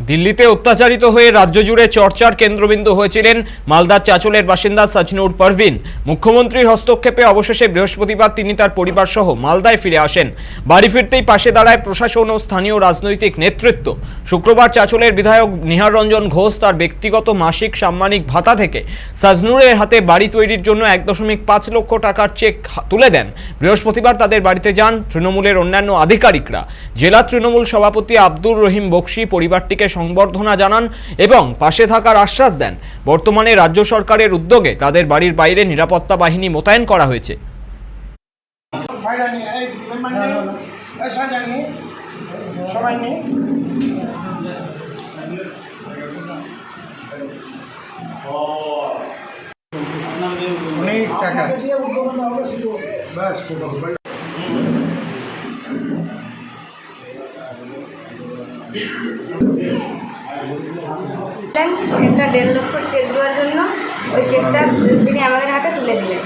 দিল্লিতে অত্যাচারিত হয়ে রাজ্য জুড়ে চর্চার কেন্দ্রবিন্দু হয়েছিলেন মালদার চাচলের বাসিন্দা সাজনুর পারভিন। মুখ্যমন্ত্রীর হস্তক্ষেপে অবশেষে বৃহস্পতিবার তিনি তার পরিবার সহ মালদায় ফিরে আসেন। বাড়ি ফিরতেই পাশে দাঁড়ায় প্রশাসন ও স্থানীয় রাজনৈতিক নেতৃত্ব। শুক্রবার চাচলের বিধায়ক নিহার রঞ্জন ঘোষ তার ব্যক্তিগত মাসিক সাম্মানিক ভাতা থেকে সাজনুরের হাতে বাড়ি তৈরির জন্য এক দশমিক পাঁচ লক্ষ টাকার চেক তুলে দেন। বৃহস্পতিবার তাদের বাড়িতে যান তৃণমূলের অন্যান্য আধিকারিকরা। জেলা তৃণমূল সভাপতি আব্দুর রহিম বক্সি পরিবারটিকে সংবর্ধনা জানান এবং পাশে থাকার আশ্বাস দেন। বর্তমানে রাজ্য সরকারের উদ্যোগে তাদের বাড়ির বাইরে নিরাপত্তা বাহিনী মোতায়েন করা হয়েছে। ভাইরা নিয়ে একটা দেড় লক্ষ চেক দেওয়ার জন্য ওই চেকটা তিনি আমাদের হাতে তুলে দিলেন।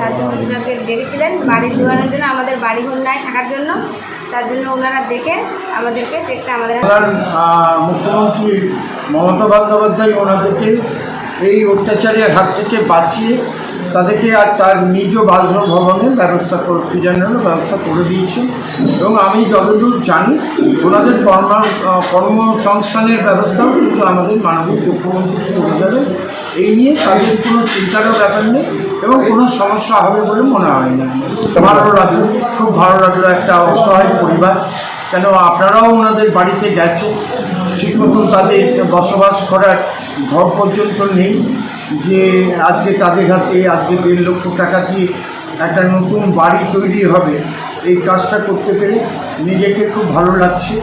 তার জন্য ওনাকে ডেকেছিলেন। বাড়ি দেওয়ানোর জন্য, আমাদের বাড়ি নাই থাকার জন্য। তার জন্য ওনারা দেখে আমাদেরকে চেকটা আমাদের মুখ্যমন্ত্রী মমতা বন্দ্যোপাধ্যায় ওনাদেরকে এই অত্যাচারের হাত থেকে বাঁচিয়ে তাদেরকে আর তার নিজ বাসভবনের ব্যবস্থা ফিরানোর ব্যবস্থা করে দিয়েছেন এবং আমি যতদূর জানি, ওনাদের কর্ম, কর্মসংস্থানের ব্যবস্থাও কিন্তু আমাদের মাননীয় মুখ্যমন্ত্রী করে দেবে। এই নিয়ে তাদের কোনো চিন্তারও ব্যাপার নেই এবং কোনো সমস্যা হবে বলে মনে হয় না। ভালো লাগল, খুব ভালো লাগল একটা অসহায় পরিবার। কেন আপনারাও ওনাদের বাড়িতে গেছে ঠিক মতন তাদের বসবাস করার ঘর পর্যন্ত নেই। যে আজকে তাদের হাতে, আজকে দেড় লক্ষ টাকা দিয়ে একটা নতুন বাড়ি তৈরি হবে, এই কাজটা করতে পেরে নিজেকে খুব ভালো লাগছে।